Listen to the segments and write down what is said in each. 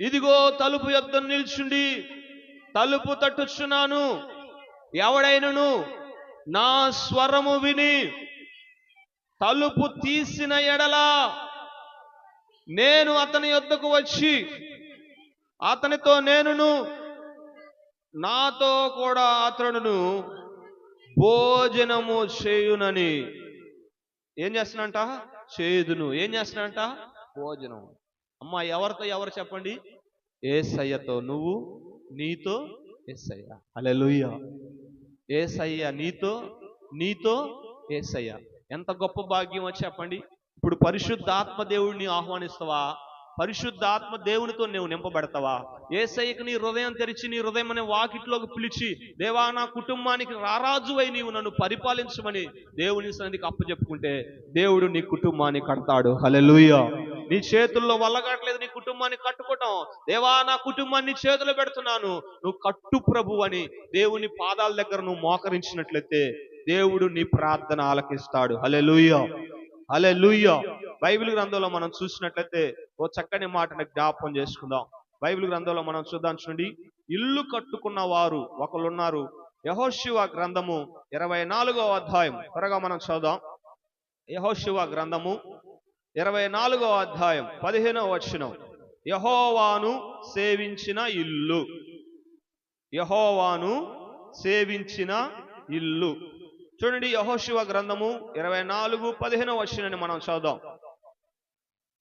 ఇదిగో తలుపు యొద్ద నిల్చుండి తలుపు తట్టుచున్నాను. ఎవడైనను నా స్వరము విని తలుపు తీసిన ఎడలా నేను అతని యొద్దకు వచ్చి అతనితో నేనును నాతో కూడా అతడును భోజనము చేయునని. ఏం చేస్తున్నంట చేదును ఏం చేస్తున్నంట భోజనం అమ్మా ఎవరితో ఎవరు చెప్పండి? ఏసయ్యతో నువ్వు నీతో ఏసయ్య. హల్లెలూయా. ఏసయ్య నీతో నీతో ఏసయ్య. ఎంత గొప్ప భాగ్యమో చెప్పండి. ఇప్పుడు పరిశుద్ధాత్మ దేవుడిని ఆహ్వానిస్తావా? పరిశుద్ధాత్మ దేవునితో నువ్వు నింపబడతావా? ఏసయ్యకి నీ హృదయం తెరిచి నీ హృదయం అనే వాకిట్లోకి పిలిచి దేవా నా కుటుంబానికి రారాజువై నీవు నన్ను పరిపాలించమని దేవుని సన్నిధికి అప్పచెప్పుకుంటే దేవుడు నీ కుటుంబాన్ని కడతాడు. హల్లెలూయా. నీ చేతుల్లో వల్లగట్లేదు నీ కుటుంబాన్ని కట్టుకోవటం. దేవా నా కుటుంబాన్ని చేతులు పెడుతున్నాను. నువ్వు కట్టు ప్రభు అని దేవుని పాదాల దగ్గర నువ్వు మోకరించినట్లయితే దేవుడు నీ ప్రార్థన ఆలకిస్తాడు. హలే లూయ హలే హల్లెలూయా. బైబిల్ గ్రంథంలో మనం చూసినట్లయితే ఓ చక్కని మాటను జ్ఞాపకం చేసుకుందాం. బైబిల్ గ్రంథంలో మనం చూద్దాం చూడండి. ఇల్లు కట్టుకున్న వారు ఒకళ్ళున్నారు. యహోశివ గ్రంథము ఇరవై నాలుగో అధ్యాయం. త్వరగా మనం చదుదాం యహోశివ గ్రంథము ఇరవై నాలుగో అధ్యాయం పదిహేనవ వచనం. యహోవాను సేవించిన ఇల్లు. యహోవాను సేవించిన ఇల్లు. చూడండి యహోశివ గ్రంథము ఇరవై నాలుగు పదిహేనవ వచ్చినని మనం చదుదాం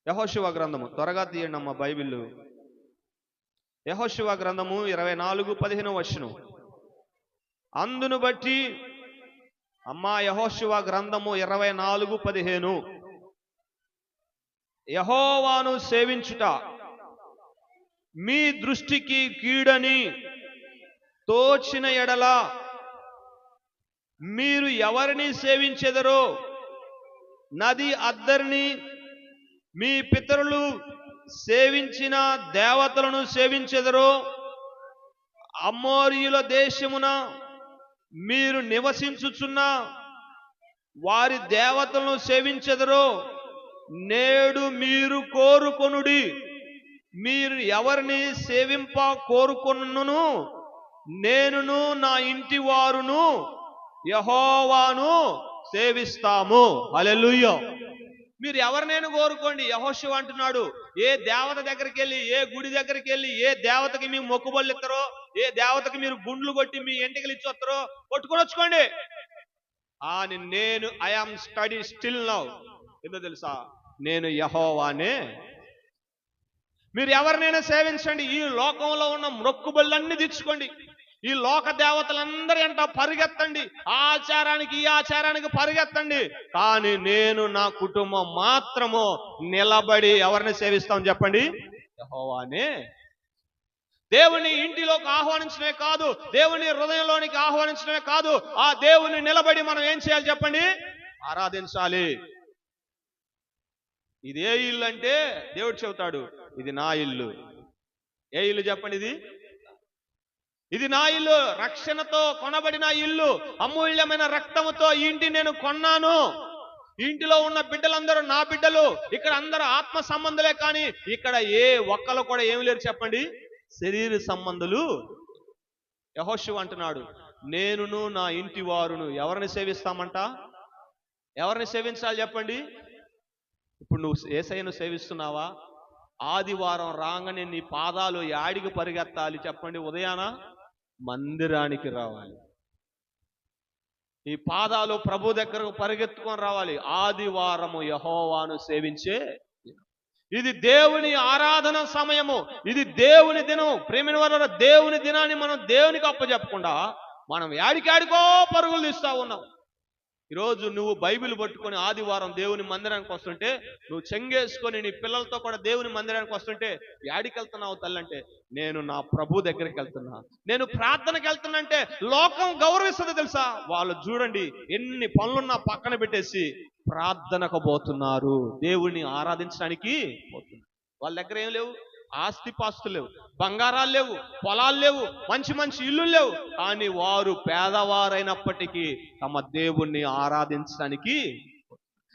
యహోశివ గ్రంథము. త్వరగా తీయండి అమ్మ బైబిల్. యహోశివ గ్రంథము ఇరవై నాలుగు పదిహేను వచ్చును అందును బట్టి అమ్మా యహోశివ గ్రంథము ఇరవై నాలుగు పదిహేను. యహోవాను సేవించుట మీ దృష్టికి కీడని తోచిన ఎడల మీరు ఎవరిని సేవించెదరో నది అద్దరిని మీ పితరులు సేవించిన దేవతలను సేవించెదరో అమ్మోరియుల దేశమున మీరు నివసించుచున్న వారి దేవతలను సేవించెదరో నేడు మీరు కోరుకొనుడి. మీరు ఎవరిని సేవింప కోరుకొనును నేనును నా ఇంటి వారును యహోవాను సేవిస్తాము. అలెలుయ్యో మీరు ఎవరినైనా కోరుకోండి. యహోశివ అంటున్నాడు ఏ దేవత దగ్గరికి వెళ్ళి ఏ గుడి దగ్గరికి వెళ్ళి ఏ దేవతకి మీ మొక్కుబళ్ళు ఇస్తారో ఏ దేవతకి మీరు గుండ్లు కొట్టి మీ ఎంటికలు ఇచ్చి వస్తారో కొట్టుకొని వచ్చుకోండి. అని నేను ఐఆమ్ స్టడీ స్టిల్ నౌ ఎందుకు తెలుసా? నేను యహోవానే. మీరు ఎవరినైనా సేవించండి. ఈ లోకంలో ఉన్న మొక్కుబళ్ళన్నీ తెచ్చుకోండి ఈ లోక దేవతలందరి అంట పరిగెత్తండి. ఆ ఆచారానికి ఈ ఆచారానికి పరిగెత్తండి. కానీ నేను నా కుటుంబం మాత్రము నిలబడి ఎవరిని సేవిస్తాం చెప్పండి? యహోవానే. దేవుని ఇంటిలోకి ఆహ్వానించడమే కాదు దేవుని హృదయంలోనికి ఆహ్వానించడమే కాదు ఆ దేవుని నిలబడి మనం ఏం చేయాలి చెప్పండి? ఆరాధించాలి. ఇది ఏ ఇల్లు అంటే దేవుడు చెబుతాడు ఇది నా ఇల్లు. ఏ ఇల్లు చెప్పండి ఇది? ఇది నా ఇల్లు. రక్షణతో కొనబడిన ఇల్లు. అమూల్యమైన రక్తముతో ఈ ఇంటిని నేను కొన్నాను. ఇంటిలో ఉన్న బిడ్డలందరూ నా బిడ్డలు. ఇక్కడ అందరూ ఆత్మ సంబంధులే కానీ ఇక్కడ ఏ ఒక్కరు కూడా ఏమి లేరు చెప్పండి. శరీర సంబంధులు. యహోశివ అంటున్నాడు నేనును నా ఇంటి వారును ఎవరిని సేవిస్తామంట? ఎవరిని సేవించాలి చెప్పండి. ఇప్పుడు నువ్వు ఏసైను సేవిస్తున్నావా? ఆదివారం రాగానే నీ పాదాలు యాడికి పరిగెత్తాలి చెప్పండి ఉదయాన. మందిరానికి రావాలి. ఈ పాదాలు ప్రభు దగ్గరకు పరిగెత్తుకొని రావాలి. ఆదివారము యహోవాను సేవించే ఇది దేవుని ఆరాధన సమయము. ఇది దేవుని దినం. ప్రేమిన వల్ల దేవుని దినాన్ని మనం దేవునికి అప్పచెప్పకుండా మనం యాడికాడికో పరుగులు తీస్తా ఉన్నాం. ఈరోజు నువ్వు బైబిల్ పట్టుకొని ఆదివారం దేవుని మందిరానికి వస్తుంటే నువ్వు చెంగేసుకొని నీ పిల్లలతో కూడా దేవుని మందిరానికి వస్తుంటే యాడికి వెళ్తున్నావు తల్లంటే నేను నా ప్రభు దగ్గరికి వెళ్తున్నా. నేను ప్రార్థనకి వెళ్తున్నా అంటే లోకం గౌరవిస్తుంది తెలుసా? వాళ్ళు చూడండి ఎన్ని పనులున్నా పక్కన పెట్టేసి ప్రార్థనకు పోతున్నారు. దేవుణ్ణి ఆరాధించడానికి పోతున్నారు. వాళ్ళ దగ్గర ఏం లేవు? ఆస్తిపాస్తులు లేవు బంగారాలు లేవు పొలాలు లేవు మంచి మంచి ఇల్లు లేవు. కానీ వారు పేదవారైనప్పటికీ తమ దేవుణ్ణి ఆరాధించడానికి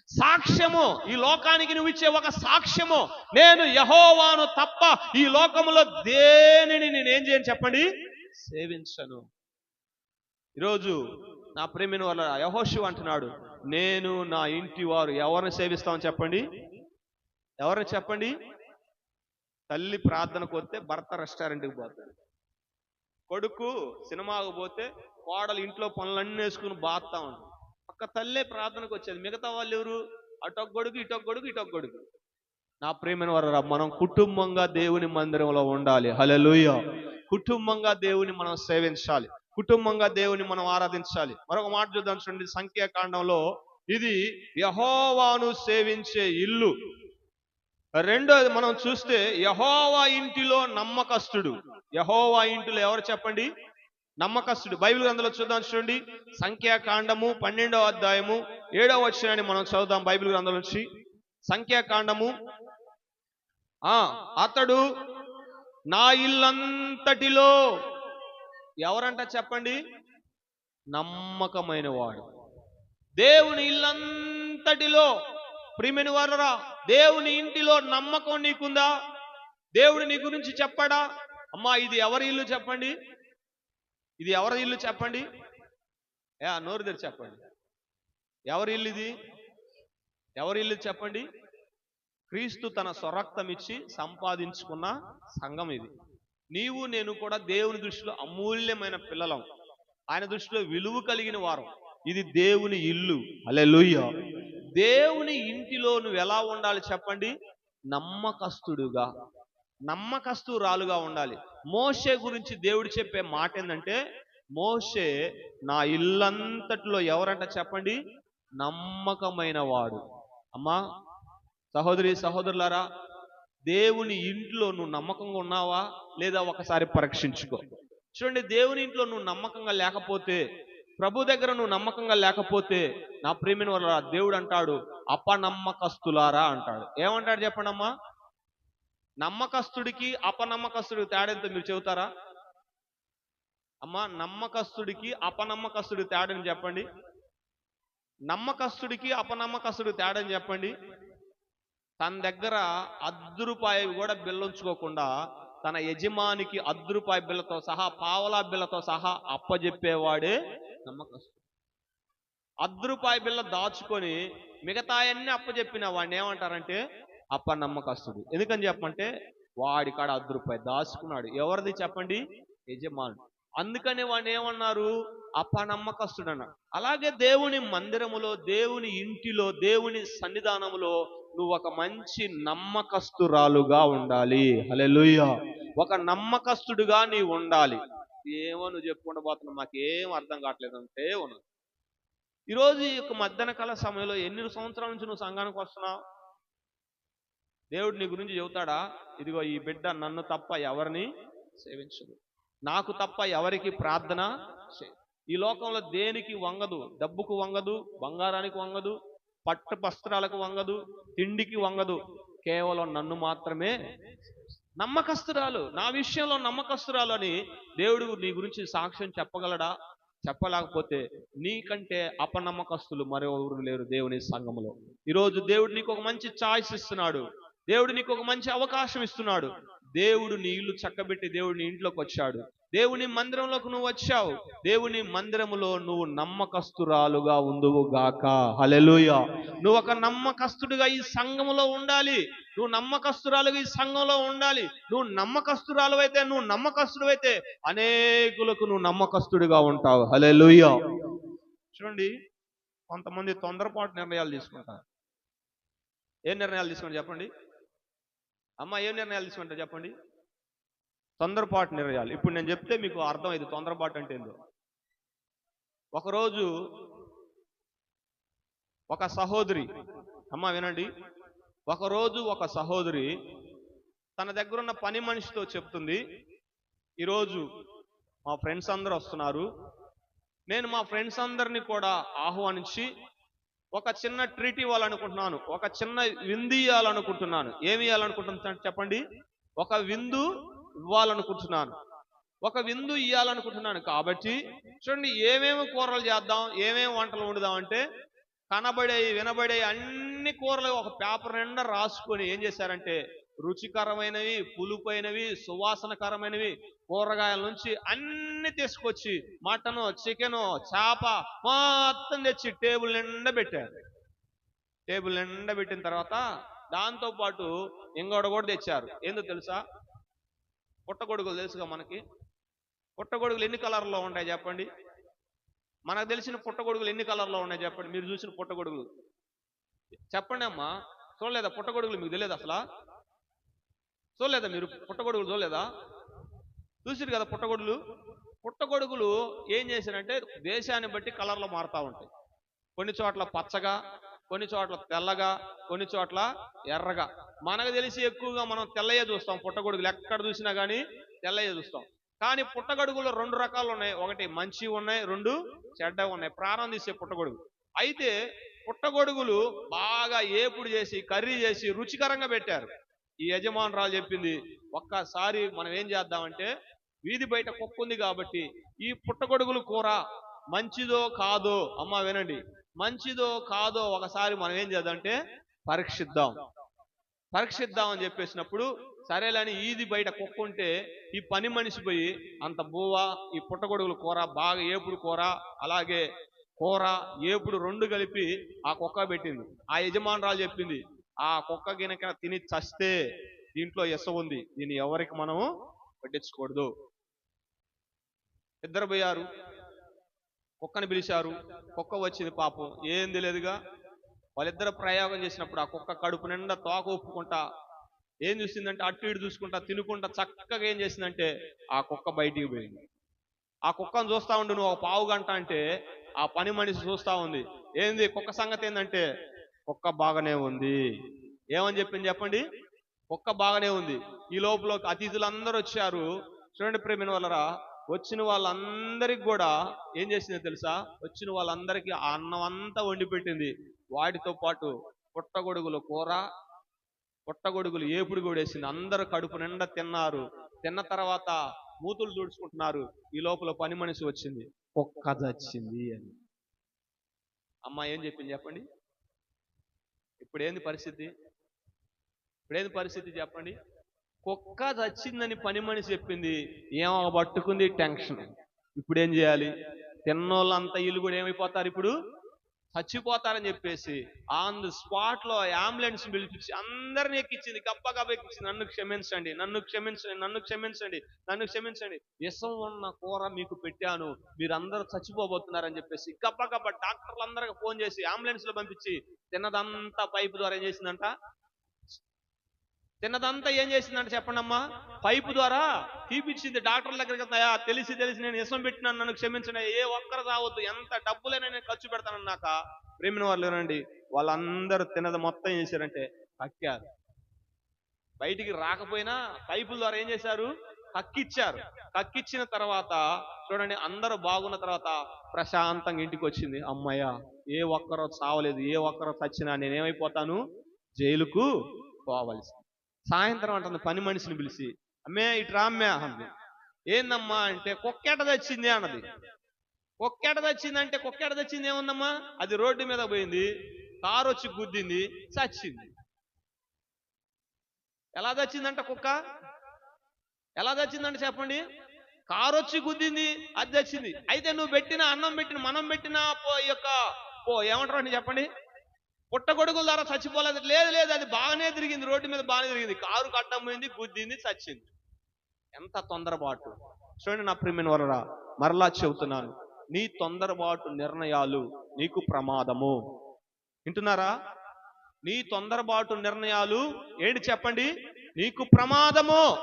సాక్ష్యము. ఈ లోకానికి నువ్వు ఇచ్చే ఒక సాక్ష్యము. నేను యహోవాను తప్ప ఈ లోకములో దేనిని నేనేం చేయను చెప్పండి? సేవించను. ఈరోజు నా ప్రేమిని వల్ల యహోషు అంటున్నాడు నేను నా ఇంటి వారు ఎవరిని సేవిస్తామని చెప్పండి? ఎవరిని చెప్పండి? తల్లి ప్రార్థనకు వస్తే భర్త రెస్టారెంట్కి పోతాడు. కొడుకు సినిమాకు పోతే కోడలు ఇంట్లో పనులన్నీ వేసుకుని బాగుతా ఉంటాడు ఒక్క తల్లే ప్రార్థనకు వచ్చేది. మిగతా వాళ్ళు ఎవరు? అటొక గొడుగు ఇటొక గొడుగు ఇటొక గొడుగు నా ప్రేమైన వారు మనం కుటుంబంగా దేవుని మందిరంలో ఉండాలి. హలలుయ కుటుంబంగా దేవుని మనం సేవించాలి. కుటుంబంగా దేవుని మనం ఆరాధించాలి. మరొక మాట చూద్దాం చూడండి సంఖ్యాకాండంలో. ఇది యహోవాను సేవించే ఇల్లు. రెండోది మనం చూస్తే యహోవా ఇంటిలో నమ్మకస్తుడు. యహోవా ఇంటిలో ఎవరు చెప్పండి? నమ్మకస్తుడు. బైబిల్ గ్రంథంలో చూద్దాం చూడండి. సంఖ్యాకాండము పన్నెండవ అధ్యాయము ఏడవ వచ్చినాన్ని మనం చదువుదాం బైబిల్ గ్రంథం నుంచి. సంఖ్యాకాండము. ఆ అతడు నా ఇల్లంతటిలో ఎవరంట చెప్పండి? నమ్మకమైన వాడు దేవుని ఇల్లంతటిలో ప్రిమిని వారరా దేవుని ఇంటిలో నమ్మకం నీకుందా? దేవుడు నీ గురించి చెప్పాడా? అమ్మా ఇది ఎవరి ఇల్లు చెప్పండి? ఇది ఎవరి ఇల్లు చెప్పండి? ఏ నోరు తెరి చెప్పండి. ఎవరి ఇల్లు ఇది? ఎవరి ఇల్లు చెప్పండి? క్రీస్తు తన స్వరక్తం ఇచ్చి సంపాదించుకున్న సంఘం ఇది. నీవు నేను కూడా దేవుని దృష్టిలో అమూల్యమైన పిల్లలం. ఆయన దృష్టిలో విలువ కలిగిన వారం. ఇది దేవుని ఇల్లు. అలెలుయ్య దేవుని ఇంటిలో నువ్వు ఎలా ఉండాలి చెప్పండి? నమ్మకస్తుడుగా. నమ్మకస్తురాలుగా ఉండాలి. మోషే గురించి దేవుడు చెప్పే మాట ఏంటంటే మోషే నా ఇల్లంతటిలో ఎవరంట చెప్పండి? నమ్మకమైన వాడు అమ్మా సహోదరి సహోదరులారా దేవుని ఇంట్లో నువ్వు నమ్మకంగా ఉన్నావా? లేదా ఒకసారి పరీక్షించుకో. చూడండి దేవుని ఇంట్లో నువ్వు నమ్మకంగా లేకపోతే ప్రభు దగ్గర నువ్వు నమ్మకంగా లేకపోతే నా ప్రేమిని వల్ల దేవుడు అంటాడు అపనమ్మకస్తులారా అంటాడు. ఏమంటాడు చెప్పండి అమ్మా నమ్మకస్తుడికి అపనమ్మకస్తుడికి తేడంతో మీరు చెబుతారా? అమ్మా నమ్మకస్తుడికి అపనమ్మకస్తుడి తేడని చెప్పండి? నమ్మకస్తుడికి అపనమ్మకస్తుడికి తేడని చెప్పండి? తన దగ్గర అద్దురుపాయి కూడా బిల్లుంచుకోకుండా తన యజమానికి అద్దురుపాయి బిల్లతో సహా పావలా బిల్లతో సహా అప్పజెప్పేవాడే నమ్మకస్తుడు అర్ధ రూపాయి బిళ్ళ దాచుకొని మిగతా అన్ని అప్పజెప్పిన వాడిని ఏమంటారంటే అప్ప నమ్మకస్తుడు. ఎందుకని చెప్పంటే వాడి కాడ అర్ధ రూపాయి దాచుకున్నాడు. ఎవరిది చెప్పండి? యజమానుడు. అందుకని వాడిని ఏమన్నారు? అపనమ్మకస్తుడు అన్నాడు అలాగే దేవుని మందిరములో దేవుని ఇంటిలో దేవుని సన్నిధానములో నువ్వు ఒక మంచి నమ్మకస్తురాలుగా ఉండాలి. హల్లెలూయ. ఒక నమ్మకస్తుడుగా నీవు ఉండాలి. ఏమో నువ్వు చెప్పుకుంటూ పోతున్నావు మాకేం అర్థం కావట్లేదు అంటే ఉన్నది ఈరోజు ఈ యొక్క మధ్యాహ్న కాల సమయంలో ఎన్ని సంవత్సరాల నుంచి నువ్వు సంఘానికి వస్తున్నావు? దేవుడు నీ గురించి చెబుతాడా? ఇదిగో ఈ బిడ్డ నన్ను తప్ప ఎవరిని సేవించదు. నాకు తప్ప ఎవరికి ప్రార్థన ఈ లోకంలో దేనికి వంగదు? డబ్బుకు వంగదు బంగారానికి వంగదు పట్టు వస్త్రాలకు వంగదు తిండికి వంగదు. కేవలం నన్ను మాత్రమే నమ్మకస్తురాలు. నా విషయంలో నమ్మకస్తురాలు అని దేవుడు నీ గురించి సాక్ష్యం చెప్పగలడా? చెప్పలేకపోతే నీకంటే అపనమ్మకస్తులు మరెవరు లేరు దేవుని సంఘములో. ఈరోజు దేవుడు నీకు ఒక మంచి ఛాయిస్ ఇస్తున్నాడు. దేవుడు నీకు ఒక మంచి అవకాశం ఇస్తున్నాడు. దేవుడు నీ ఇల్లు చక్కబెట్టి దేవుడు నీ ఇంట్లోకి వచ్చాడు. దేవుని మందిరంలోకి నువ్వు వచ్చావు. దేవుని మందిరములో నువ్వు నమ్మకస్తురాలుగా ఉందువు గాక. హలెలుయ నువ్వు ఒక నమ్మకస్తుడిగా ఈ సంఘములో ఉండాలి. నువ్వు నమ్మకస్తురాలుగా ఈ సంఘంలో ఉండాలి. నువ్వు నమ్మకస్తురాలు అయితే నువ్వు నమ్మకస్తుడు అయితే అనేకులకు నువ్వు నమ్మకస్తుడిగా ఉంటావు. హలెలుయ చూడండి కొంతమంది తొందరపాటు నిర్ణయాలు తీసుకుంటారు. ఏ నిర్ణయాలు తీసుకోండి చెప్పండి? అమ్మ ఏ నిర్ణయాలు తీసుకుంటారు చెప్పండి? తొందరపాటు నిర్ణయాలు ఇప్పుడు నేను చెప్తే మీకు అర్థమైంది తొందరపాటు అంటే ఏందో. ఒకరోజు ఒక సహోదరి అమ్మ వినండి. ఒకరోజు ఒక సహోదరి తన దగ్గరున్న పని మనిషితో చెప్తుంది. ఈరోజు మా ఫ్రెండ్స్ అందరు వస్తున్నారు. నేను మా ఫ్రెండ్స్ అందరినీ కూడా ఆహ్వానించి ఒక చిన్న ట్రీట్ ఇవ్వాలనుకుంటున్నాను. ఒక చిన్న విందు ఇవ్వాలనుకుంటున్నాను ఏమి ఇవ్వాలనుకుంటున్నాను చెప్పండి? ఒక విందు ఇవ్వాలనుకుంటున్నాను. ఒక విందు ఇవ్వాలనుకుంటున్నాను కాబట్టి చూడండి ఏమేమి కూరలు చేద్దాం ఏమేమి వంటలు వండుదాం అంటే కనబడే వినబడే అన్ని కూరలు ఒక పేపర్ నిండా రాసుకొని ఏం చేశారంటే రుచికరమైనవి పులుపైనవి సువాసనకరమైనవి కూరగాయల నుంచి అన్ని తీసుకొచ్చి మటను చికెను చేప మొత్తం తెచ్చి టేబుల్ నిండా పెట్టారు. టేబుల్ నిండా పెట్టిన తర్వాత దాంతో పాటు ఇంకోటి కూడా తెచ్చారు. ఏందో తెలుసా? పుట్టగొడుగులు తెలుసుగా మనకి? పుట్టగొడుగులు ఎన్ని కలర్లో ఉంటాయి చెప్పండి? మనకు తెలిసిన పుట్టగొడుగులు ఎన్ని కలర్లో ఉన్నాయి చెప్పండి? మీరు చూసిన పుట్టగొడుగులు. చెప్పండి అమ్మా. చూడలేదా? పుట్టగొడుగులు మీకు తెలియదు అసలు? చూడలేదా మీరు? పుట్టగొడుగులు చూడలేదా? చూసిరు కదా పుట్టగొడుగులు? పుట్టగొడుగులు ఏం చేశారంటే దేశాన్ని బట్టి కలర్లు మారుతూ ఉంటాయి. కొన్ని చోట్ల పచ్చగా కొన్ని చోట్ల తెల్లగా కొన్ని చోట్ల ఎర్రగా. మనకు తెలిసి ఎక్కువగా మనం తెల్లయ్యే చూస్తాం పుట్టగొడుగులు ఎక్కడ చూసినా కానీ తెల్లయ్యే చూస్తాం. కానీ పుట్టగొడుగులు రెండు రకాలు ఉన్నాయి. ఒకటి మంచి ఉన్నాయి రెండు చెడ్డ ఉన్నాయి. ప్రాణం తీసే పుట్టగొడుగు. అయితే పుట్టగొడుగులు బాగా ఏపుడు చేసి కర్రీ చేసి రుచికరంగా పెట్టారు. ఈ యజమానురాలు చెప్పింది ఒక్కసారి మనం ఏం చేద్దామంటే వీధి బయట కుక్క ఉంది కాబట్టి ఈ పుట్టగొడుగులు కూర మంచిదో కాదో అమ్మ వినండి. మంచిదో కాదో ఒకసారి మనం ఏం చేద్దామంటే పరీక్షిద్దాం. పరీక్షిద్దాం అని చెప్పేసినప్పుడు సరేలేని ఈది బయట కుక్కుంటే ఈ పని మనిషి పోయి అంత బువ్వ ఈ పుట్టగొడుగుల కూర బాగా ఏపుడు కూర అలాగే కూర ఏపుడు రెండు కలిపి ఆ కుక్క పెట్టింది. ఆ యజమానురాలు చెప్పింది ఆ కుక్క గినక తిని చస్తే దీంట్లో ఎస ఉంది దీన్ని ఎవరికి మనము పట్టించకూడదు. ఇద్దరు పోయారు. కుక్కని పిలిచారు. కుక్క వచ్చింది పాపం. ఏం తెలియదుగా వాళ్ళిద్దరు ప్రయోగం చేసినప్పుడు ఆ కుక్క కడుపు నిండా తోక ఒప్పుకుంటా ఏం చూసిందంటే అటు ఇటు చూసుకుంటా తినుకుంటా చక్కగా ఏం చేసిందంటే ఆ కుక్క బయటికి పోయింది. ఆ కుక్కను చూస్తా ఉండు నువ్వు ఒక పావు గంట అంటే ఆ పని మనిషి చూస్తా ఉంది. ఏంది కుక్క సంగతి ఏంటంటే కుక్క బాగానే ఉంది. ఏమని చెప్పింది చెప్పండి? కుక్క బాగానే ఉంది. ఈ లోపల అతిథులందరూ వచ్చారు. చూడండి ప్రేమిన వలరా వచ్చిన వాళ్ళందరికి కూడా ఏం చేసిందో తెలుసా? వచ్చిన వాళ్ళందరికీ ఆ అన్నం అంతా వండి పెట్టింది. వాటితో పాటు పుట్టగొడుగుల కూర పుట్టగొడుగులు ఏపుడు కూడా వేసింది. అందరూ కడుపు నిండా తిన్నారు. తిన్న తర్వాత మూతులు తుడుచుకుంటున్నారు. ఈ లోపల పని మనిషి వచ్చింది. కుక్క చచ్చింది అని. అమ్మ ఏం చెప్పింది చెప్పండి? ఇప్పుడు ఏంది పరిస్థితి? ఇప్పుడేంది పరిస్థితి చెప్పండి? కుక్క చచ్చిందని పని మనిషి చెప్పింది ఏమో పట్టుకుంది టెన్షన్. ఇప్పుడు ఏం చేయాలి? తిన్నోళ్ళంతా ఇల్లు కూడా ఏమైపోతారు ఇప్పుడు? చచ్చిపోతారని చెప్పేసి ఆన్ ది స్పాట్లో అంబులెన్స్ పిలిపించి అందరిని ఎక్కించింది గప్ప గప్ప ఎక్కించింది. నన్ను క్షమించండి నన్ను క్షమించండి నన్ను క్షమించండి నన్ను క్షమించండి. విషం ఉన్న కూర మీకు పెట్టాను మీరందరూ చచ్చిపోబోతున్నారని చెప్పేసి గప్ప గప్ప డాక్టర్లు అందరికి ఫోన్ చేసి అంబులెన్స్లో పంపించి తిన్నదంతా పైపు ద్వారా ఏం చేసిందంట? తిన్నదంతా ఏం చేసిందంటే చెప్పండి అమ్మా పైపు ద్వారా తీపిచ్చింది డాక్టర్ల దగ్గరికి వెళ్తాయా తెలిసి తెలిసి నేను ఇసం పెట్టినాను నన్ను క్షమించిన ఏ ఒక్కరు రావద్దు ఎంత డబ్బులైనా నేను ఖర్చు పెడతానన్నాక ప్రేమిన వాళ్ళు ఏనండి వాళ్ళందరూ తిన్నది మొత్తం ఏం చేశారంటే కక్కారు బయటికి రాకపోయినా పైపుల ద్వారా ఏం చేశారు? కక్కిచ్చారు కక్కిచ్చిన తర్వాత చూడండి అందరూ బాగున్న తర్వాత ప్రశాంతంగా ఇంటికి వచ్చింది. అమ్మయ్య ఏ ఒక్కరో చావలేదు ఏ ఒక్కరో చచ్చినా నేనేమైపోతాను? జైలుకు పోవలసింది సాయంత్రం అంటుంది పని మనిషిని పిలిచి అమ్మే ఇటు రామ్మే అంది. ఏందమ్మా? అంటే కుక్కెట తెచ్చింది అన్నది. కుక్కెట తెచ్చిందంటే కుక్కెట తెచ్చింది ఏముందమ్మా? అది రోడ్డు మీద పోయింది కారు వచ్చి గుద్దింది చచ్చింది. ఎలా తెచ్చిందంట కుక్క? ఎలా తెచ్చిందంటే చెప్పండి? కారు వచ్చి గుద్దింది అది తెచ్చింది అయితే నువ్వు పెట్టిన అన్నం పెట్టిన మనం పెట్టిన ఈ యొక్క పో ఏమంటారు అని చెప్పండి? పుట్టగొడుగుల ద్వారా చచ్చిపోలేదు. లేదు లేదు అది బాగానే తిరిగింది. రోడ్డు మీద బాగానే తిరిగింది. కారు కట్టం పోయింది గుద్దింది చచ్చింది. ఎంత తొందరపాటు చూడండి నా ప్రియమైన వరరా మరలా చెబుతున్నాను. నీ తొందరపాటు నిర్ణయాలు నీకు ప్రమాదము. వింటున్నారా? నీ తొందరపాటు నిర్ణయాలు ఏంటి చెప్పండి? నీకు ప్రమాదము.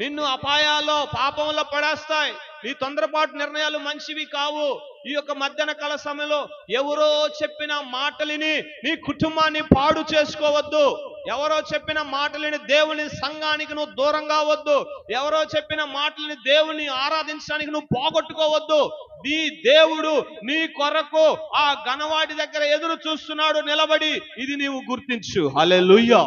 నిన్ను అపాయాల్లో పాపంలో పడేస్తాయి. నీ తొందరపాటు నిర్ణయాలు మంచివి కావు. ఈ యొక్క మధ్యాహ్న కాల సమయంలో ఎవరో చెప్పిన మాటలిని నీ కుటుంబాన్ని పాడు చేసుకోవద్దు. ఎవరో చెప్పిన మాటలని దేవుని సంఘానికి నువ్వు దూరంగా వద్దు ఎవరో చెప్పిన మాటలని దేవుని ఆరాధించడానికి నువ్వు పోగొట్టుకోవద్దు. నీ దేవుడు నీ కొరకు ఆ ఘనవాటి దగ్గర ఎదురు చూస్తున్నాడు నిలబడి. ఇది నీవు గుర్తించు. హల్లెలూయా.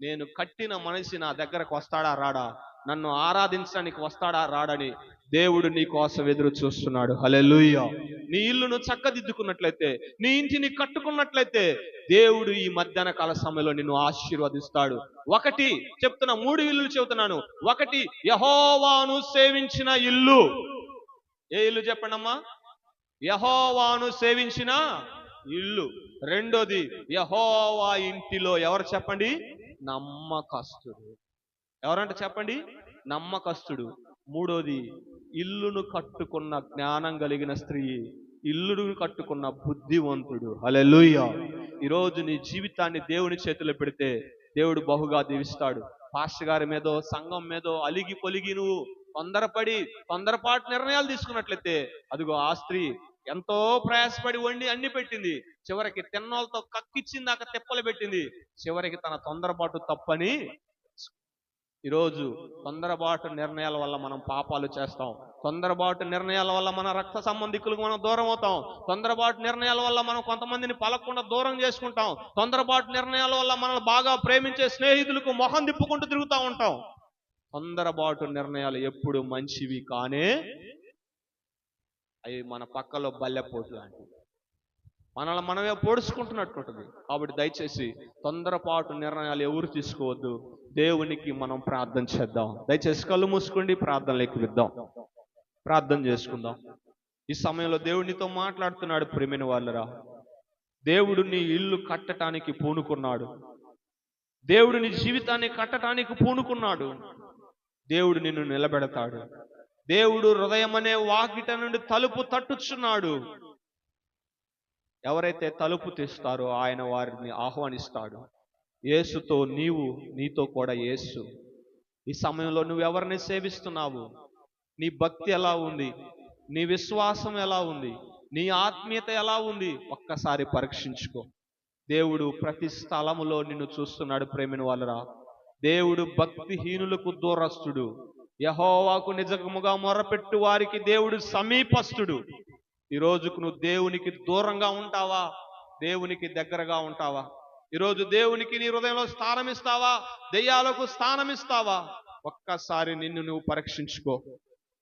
నేను కట్టిన మనిషి నా దగ్గరకు వస్తాడా రాడా? నన్ను ఆరాధించడానికి వస్తాడా రాడని దేవుడు నీ కోసం ఎదురు చూస్తున్నాడు. హల్లెలూయా. నీ ఇల్లును చక్కదిద్దుకున్నట్లయితే నీ ఇంటిని కట్టుకున్నట్లయితే దేవుడు ఈ మధ్యాహ్న కాల సమయంలో నిన్ను ఆశీర్వదిస్తాడు. ఒకటి చెప్తున్నా మూడు ఇల్లులు చెబుతున్నాను. ఒకటి యహోవాను సేవించిన ఇల్లు. ఏ ఇల్లు చెప్పండమ్మా? యహోవాను సేవించిన ఇల్లు. రెండోది యహోవా ఇంటిలో ఎవరు చెప్పండి? నమ్మకస్తుడు. ఎవరంటే చెప్పండి? నమ్మకస్తుడు. మూడోది ఇల్లును కట్టుకున్న జ్ఞానం కలిగిన స్త్రీ ఇల్లును కట్టుకున్న బుద్ధివంతుడు. హల్లెలూయా. ఈరోజు నీ జీవితాన్ని దేవుని చేతిలో పెడితే దేవుడు బహుగా దీవిస్తాడు. పాస్టర్ గారి మీదో సంఘం మీదో అలిగి పొలిగి నువ్వు తొందరపడి తొందరపాటు నిర్ణయాలు తీసుకున్నట్లయితే అదిగో ఆ స్త్రీ ఎంతో ప్రయాసపడి వండి అన్ని పెట్టింది. చివరికి తిన్నోళ్ళతో కక్కిచ్చిందాక తిప్పలు పెట్టింది. చివరికి తన తొందరపాటు తప్పని ఈరోజు తొందరపాటు నిర్ణయాల వల్ల మనం పాపాలు చేస్తాం. తొందరపాటు నిర్ణయాల వల్ల మన రక్త సంబంధికులకు మనం దూరం అవుతాం. తొందరపాటు నిర్ణయాల వల్ల మనం కొంతమందిని పలకకుండా దూరం చేసుకుంటాం. తొందరపాటు నిర్ణయాల వల్ల మనల్ని బాగా ప్రేమించే స్నేహితులకు మొహం తిప్పుకుంటూ తిరుగుతూ ఉంటాం. తొందరపాటు నిర్ణయాలు ఎప్పుడు మంచివి కానే అవి మన పక్కలో బల్లెపోటు లాంటివి. మనల్ని మనమే పొడుచుకుంటున్నట్టు ఉంటుంది. కాబట్టి దయచేసి తొందరపాటు నిర్ణయాలు ఎవరు తీసుకోవద్దు. దేవునికి మనం ప్రార్థన చేద్దాం. దయచేసి కళ్ళు మూసుకోండి ప్రార్థనలోకి విద్దాం ప్రార్థన చేసుకుందాం. ఈ సమయంలో దేవునితో మాట్లాడుతున్నాడు ప్రేమిన వాళ్ళరా. దేవుడు నీ ఇల్లు కట్టడానికి పూనుకున్నాడు. దేవుడు నీ జీవితాన్ని కట్టడానికి పూనుకున్నాడు. దేవుడు నిన్ను నిలబెడతాడు. దేవుడు హృదయం అనే వాకిట నుండి తలుపు తట్టుచున్నాడు. ఎవరైతే తలుపు తీస్తారో ఆయన వారిని ఆహ్వానిస్తాడు. యేసుతో నీవు నీతో కూడా యేసు. ఈ సమయంలో నువ్వు ఎవరిని సేవిస్తున్నావు? నీ భక్తి ఎలా ఉంది? నీ విశ్వాసం ఎలా ఉంది? నీ ఆత్మీయత ఎలా ఉంది? ఒక్కసారి పరీక్షించుకో. దేవుడు ప్రతి స్థలములో నిన్ను చూస్తున్నాడు ప్రేమిని వాళ్ళరా. దేవుడు భక్తిహీనులకు దూరస్తుడు. యహోవాకు నిజముగా మొరపెట్టు వారికి దేవుడు సమీపస్తుడు. ఈ రోజుకు నువ్వు దేవునికి దూరంగా ఉంటావా? దేవునికి దగ్గరగా ఉంటావా? ఈరోజు దేవునికి నీ హృదయంలో స్థానం ఇస్తావా? దెయ్యాలకు స్థానం ఇస్తావా? ఒక్కసారి నిన్ను నువ్వు పరీక్షించుకో.